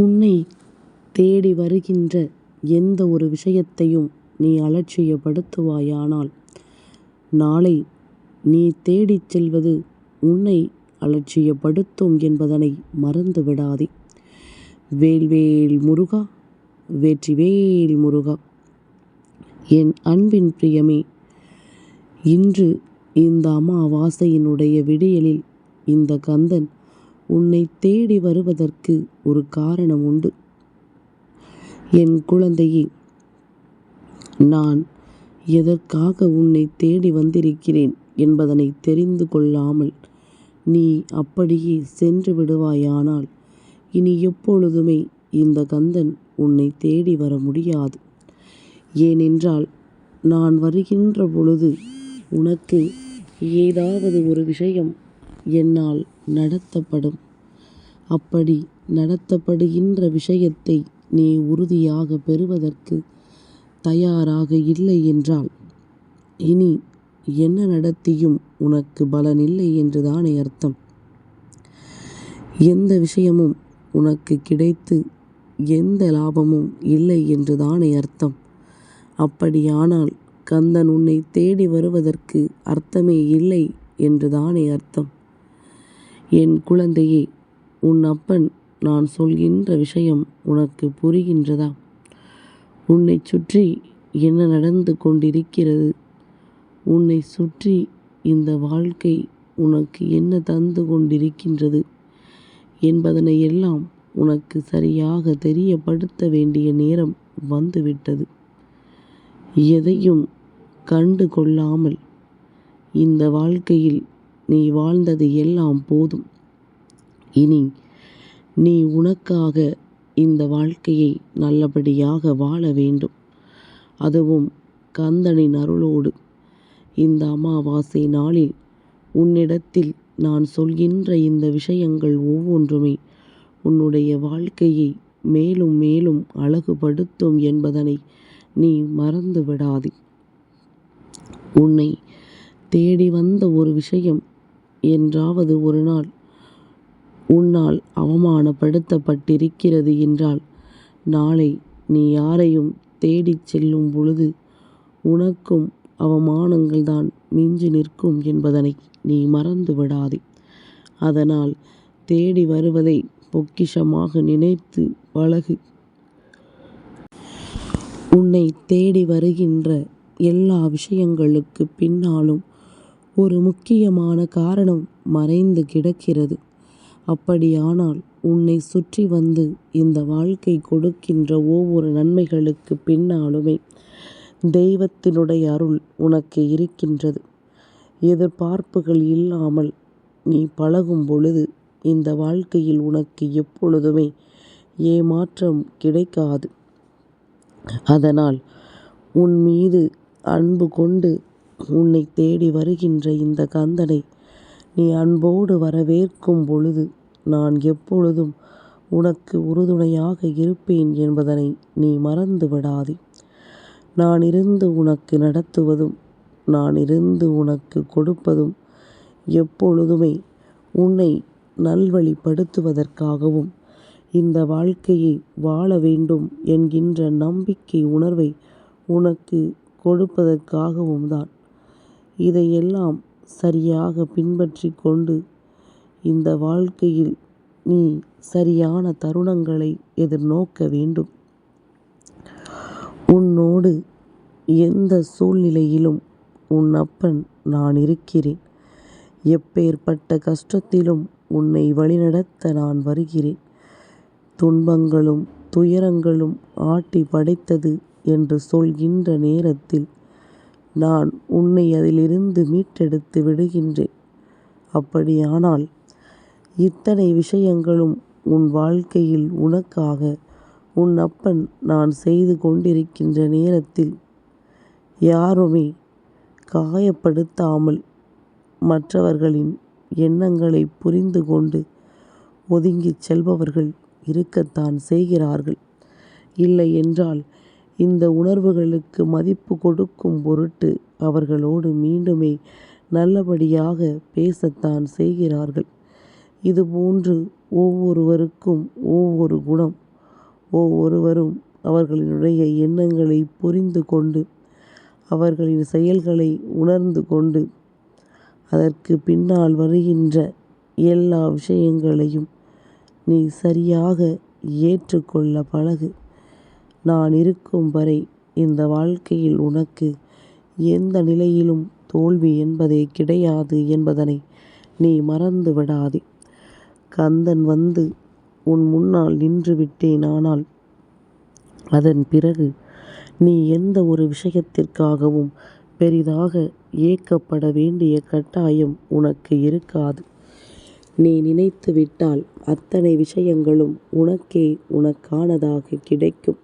உன்னை தேடி வருகின்ற எந்த ஒரு விஷயத்தையும் நீ அலட்சியப்படுத்துவாயானால் நாளை நீ தேடிச் செல்வது உன்னை அலட்சியப்படுத்தும் என்பதனை மறந்து விடாதே வேல்வேல் முருகா வெற்றிவேல் முருகா என் அன்பின் பிரியமே இன்று இந்த அமாவாசையினுடைய விடியலில் இந்த கந்தன் உன்னை தேடி வருவதற்கு ஒரு காரணம் உண்டு. என் குழந்தையே நான் எதற்காக உன்னை தேடி வந்திருக்கிறேன் என்பதனை தெரிந்து கொள்ளாமல் நீ அப்படியே சென்று விடுவாயானால் இனி எப்பொழுதுமே இந்த கந்தன் உன்னை தேடி வர முடியாது. ஏனென்றால் நான் வருகின்ற பொழுது உனக்கு ஏதாவது ஒரு விஷயம் என்னால் நடத்தப்படும். அப்படி நடத்தப்படுகின்ற விஷயத்தை நீ உறுதியாக பெறுவதற்கு தயாராக இல்லை என்றால் இனி என்ன நடத்தியும் உனக்கு என்று என்றுதானே அர்த்தம். எந்த விஷயமும் உனக்கு கிடைத்து எந்த லாபமும் இல்லை என்றுதானே அர்த்தம். அப்படியானால் கந்தன் உன்னை தேடி வருவதற்கு அர்த்தமே இல்லை என்றுதானே அர்த்தம். என் குழந்தையே உன் அப்பன் நான் சொல்கின்ற விஷயம் உனக்கு புரிகின்றதா? உன்னை சுற்றி என்ன நடந்து கொண்டிருக்கிறது? உன்னை சுற்றி இந்த வாழ்க்கை உனக்கு என்ன தந்து கொண்டிருக்கின்றது என்பதனை எல்லாம் உனக்கு சரியாக தெரியப்படுத்த வேண்டிய நேரம் வந்துவிட்டது. எதையும் கண்டு கொள்ளாமல் இந்த வாழ்க்கையில் நீ வாழ்ந்தது எல்லாம் போதும். இனி நீ உனக்காக இந்த வாழ்க்கையை நல்லபடியாக வாழ வேண்டும். அதுவும் கந்தனின் அருளோடு. இந்த அமாவாசை நாளில் உன்னிடத்தில் நான் சொல்கின்ற இந்த விஷயங்கள் ஒவ்வொன்றுமே உன்னுடைய வாழ்க்கையை மேலும் மேலும் அழகுபடுத்தும் என்பதனை நீ மறந்து விடாதே உன்னை தேடி வந்த ஒரு விஷயம் என்றாவது ஒரு நாள் உன்னால் அவமானப்படுத்தப்பட்டிருக்கிறது என்றால் நாளை நீ யாரையும் தேடிச் செல்லும் பொழுது உனக்கும் அவமானங்கள் தான் மிஞ்சி நிற்கும் என்பதனை நீ மறந்து விடாதே. அதனால் தேடி வருவதை பொக்கிஷமாக நினைத்து பழகு உன்னை தேடி வருகின்ற எல்லா விஷயங்களுக்கு பின்னாலும் ஒரு முக்கியமான காரணம் மறைந்து கிடக்கிறது. அப்படியானால் உன்னை சுற்றி வந்து இந்த வாழ்க்கை கொடுக்கின்ற ஒவ்வொரு நன்மைகளுக்கு பின்னாலுமே தெய்வத்தினுடைய அருள் உனக்கு இருக்கின்றது. எதிர்பார்ப்புகள் இல்லாமல் நீ பழகும் பொழுது இந்த வாழ்க்கையில் உனக்கு எப்பொழுதுமே ஏமாற்றம் கிடைக்காது. அதனால் உன் மீது அன்பு கொண்டு உன்னை தேடி வருகின்ற இந்த கந்தனை நீ அன்போடு வரவேற்கும் பொழுது நான் எப்பொழுதும் உனக்கு உறுதுணையாக இருப்பேன் என்பதனை நீ மறந்து விடாதே. நான் இருந்து உனக்கு நடத்துவதும் நான் இருந்து உனக்கு கொடுப்பதும் எப்பொழுதுமே உன்னை நல்வழிப்படுத்துவதற்காகவும் இந்த வாழ்க்கையை வாழ வேண்டும் என்கின்ற நம்பிக்கை உணர்வை உனக்கு கொடுப்பதற்காகவும் தான். இதையெல்லாம் சரியாக பின்பற்றி கொண்டு இந்த வாழ்க்கையில் நீ சரியான தருணங்களை எதிர்நோக்க வேண்டும். உன்னோடு எந்த சூழ்நிலையிலும் உன் அப்பன் நான் இருக்கிறேன். எப்பேற்பட்ட கஷ்டத்திலும் உன்னை வழிநடத்த நான் வருகிறேன். துன்பங்களும் துயரங்களும் ஆட்டி படைத்தது என்று சொல்கின்ற நேரத்தில் நான் உன்னை அதிலிருந்து மீட்டெடுத்து விடுகின்றேன். அப்படியானால் இத்தனை விஷயங்களும் உன் வாழ்க்கையில் உனக்காக உன் அப்பன் நான் செய்து கொண்டிருக்கின்ற நேரத்தில் யாருமே காயப்படுத்தாமல் மற்றவர்களின் எண்ணங்களை புரிந்து கொண்டு ஒதுங்கிச் செல்பவர்கள் இருக்கத்தான் செய்கிறார்கள். இல்லை என்றால் இந்த உணர்வுகளுக்கு மதிப்பு கொடுக்கும் பொருட்டு அவர்களோடு மீண்டுமே நல்லபடியாக பேசத்தான் செய்கிறார்கள். இதுபோன்று ஒவ்வொருவருக்கும் ஒவ்வொரு குணம் ஒவ்வொருவரும் அவர்களினுடைய எண்ணங்களை புரிந்து கொண்டு அவர்களின் செயல்களை உணர்ந்து கொண்டு அதற்கு பின்னால் வருகின்ற எல்லா விஷயங்களையும் நீ சரியாக ஏற்றுக்கொள்ள பழகு. நான் இருக்கும் வரை இந்த வாழ்க்கையில் உனக்கு எந்த நிலையிலும் தோல்வி என்பதே கிடையாது என்பதனை நீ மறந்து விடாதே. கந்தன் வந்து உன் முன்னால் நின்று விட்டேன் ஆனால் அதன் பிறகு நீ எந்த ஒரு விஷயத்திற்காகவும் பெரிதாக ஏக்கப்பட வேண்டிய கட்டாயம் உனக்கு இருக்காது. நீ நினைத்து விட்டால் அத்தனை விஷயங்களும் உனக்கே உனக்கானதாக கிடைக்கும்.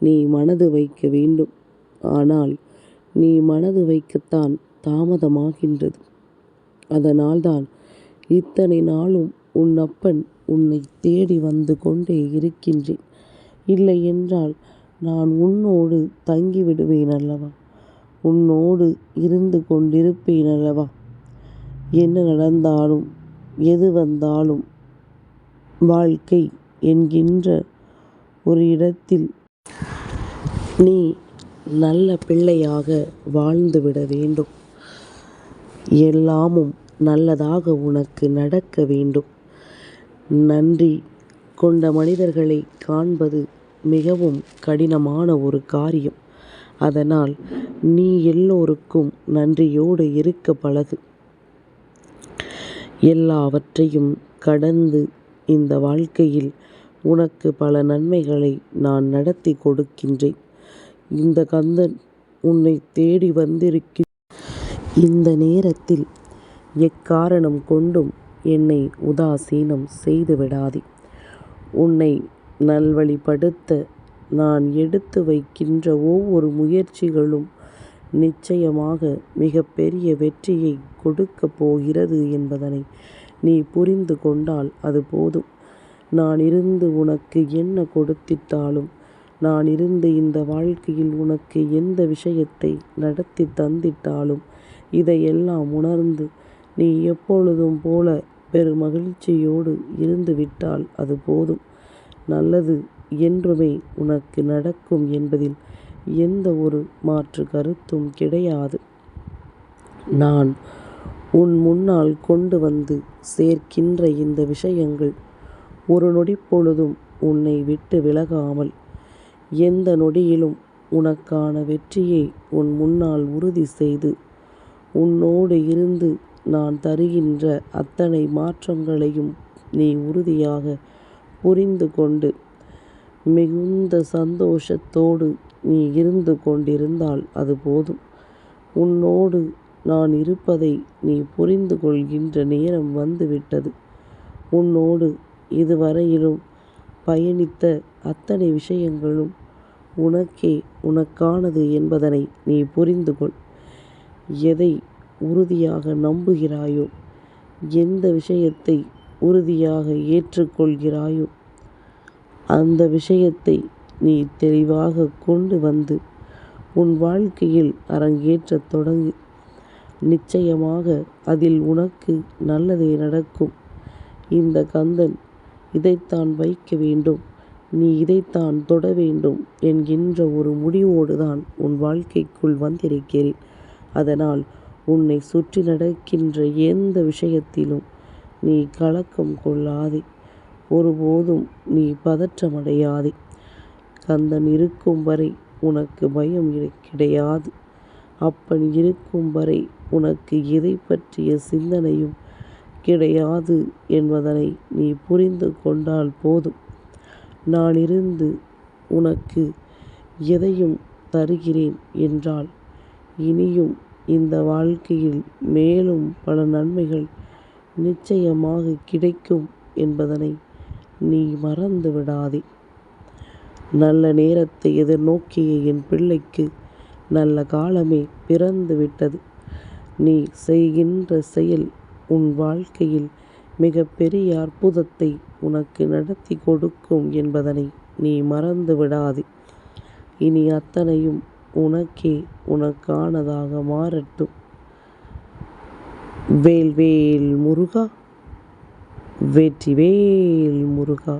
நீ மனது வைக்க வேண்டும். ஆனால் நீ மனது வைக்கத்தான் தாமதமாகின்றது. அதனால்தான் இத்தனை நாளும் உன் அப்பன் உன்னை தேடி வந்து கொண்டே இருக்கின்றேன். இல்லை என்றால் நான் உன்னோடு தங்கிவிடுவேன் அல்லவா? உன்னோடு இருந்து கொண்டிருப்பேன் அல்லவா? என்ன நடந்தாலும் எது வந்தாலும் வாழ்க்கை என்கின்ற ஒரு இடத்தில் நீ நல்ல பிள்ளையாக வாழ்ந்துவிட வேண்டும். எல்லாமும் நல்லதாக உனக்கு நடக்க வேண்டும். நன்றி கொண்ட மனிதர்களை காண்பது மிகவும் கடினமான ஒரு காரியம். அதனால் நீ எல்லோருக்கும் நன்றியோடு இருக்க பழகு. எல்லாவற்றையும் கடந்து இந்த வாழ்க்கையில் உனக்கு பல நன்மைகளை நான் நடத்தி கொடுக்கின்றேன். இந்த கந்தன் உன்னை தேடி வந்திருக்கின் இந்த நேரத்தில் எக்காரணம் கொண்டும் என்னை உதாசீனம் செய்து விடாதே. உன்னை நல்வழிப்படுத்த நான் எடுத்து வைக்கின்ற ஒவ்வொரு முயற்சிகளும் நிச்சயமாக மிகப்பெரிய வெற்றியை கொடுக்கப் போகிறது என்பதனை நீ புரிந்து கொண்டால் அது போதும். நான் இருந்து உனக்கு என்ன கொடுத்திட்டாலும் நான் இருந்து இந்த வாழ்க்கையில் உனக்கு எந்த விஷயத்தை நடத்தி தந்திட்டாலும் இதையெல்லாம் உணர்ந்து நீ எப்பொழுதும் போல பெரு மகிழ்ச்சியோடு இருந்து விட்டால் அது போதும். நல்லது என்றுமே உனக்கு நடக்கும் என்பதில் எந்த ஒரு மாற்று கருத்தும் கிடையாது. நான் உன் முன்னால் கொண்டு வந்து சேர்க்கின்ற இந்த விஷயங்கள் ஒரு நொடி பொழுதும் உன்னை விட்டு விலகாமல் எந்த நொடியிலும் உனக்கான வெற்றியை உன் முன்னால் உறுதி செய்து உன்னோடு இருந்து நான் தருகின்ற அத்தனை மாற்றங்களையும் நீ உறுதியாக புரிந்து கொண்டு மிகுந்த சந்தோஷத்தோடு நீ இருந்து கொண்டிருந்தால் அது போதும். உன்னோடு நான் இருப்பதை நீ புரிந்து கொள்கின்ற நேரம் வந்துவிட்டது. உன்னோடு இதுவரையிலும் பயணித்த அத்தனை விஷயங்களும் உனக்கே உனக்கானது என்பதனை நீ புரிந்து கொள் எதை உறுதியாக நம்புகிறாயோ எந்த விஷயத்தை உறுதியாக ஏற்றுக்கொள்கிறாயோ அந்த விஷயத்தை நீ தெளிவாக கொண்டு வந்து உன் வாழ்க்கையில் அரங்கேற்றத் தொடங்கு. நிச்சயமாக அதில் உனக்கு நல்லதே நடக்கும். இந்த கந்தன் இதைத்தான் வைக்க வேண்டும். நீ இதைத்தான் தொட வேண்டும் என்கின்ற ஒரு முடிவோடு தான் உன் வாழ்க்கைக்குள் வந்திருக்கிறேன். அதனால் உன்னை சுற்றி நடக்கின்ற எந்த விஷயத்திலும் நீ கலக்கம் கொள்ளாதே. ஒருபோதும் நீ பதற்றமடையாதே. கந்தன் இருக்கும் வரை உனக்கு பயம் கிடையாது. அப்பன் இருக்கும் வரை உனக்கு எதை பற்றிய சிந்தனையும் கிடையாது என்பதனை நீ புரிந்து கொண்டால் போதும். நான் இருந்து உனக்கு எதையும் தருகிறேன் என்றால் இனியும் இந்த வாழ்க்கையில் மேலும் பல நன்மைகள் நிச்சயமாக கிடைக்கும் என்பதனை நீ மறந்து விடாதே. நல்ல நேரத்தை எதிர்நோக்கிய என் பிள்ளைக்கு நல்ல காலமே பிறந்து விட்டது. நீ செய்கின்ற செயல் உன் வாழ்க்கையில் மிகப்பெரிய அற்புதத்தை உனக்கு நடத்தி கொடுக்கும் என்பதனை நீ மறந்து விடாதே. இனி அத்தனையும் உனக்கே உனக்கானதாக மாறட்டும். வேல் வேல் முருகா வெற்றி வேல் முருகா.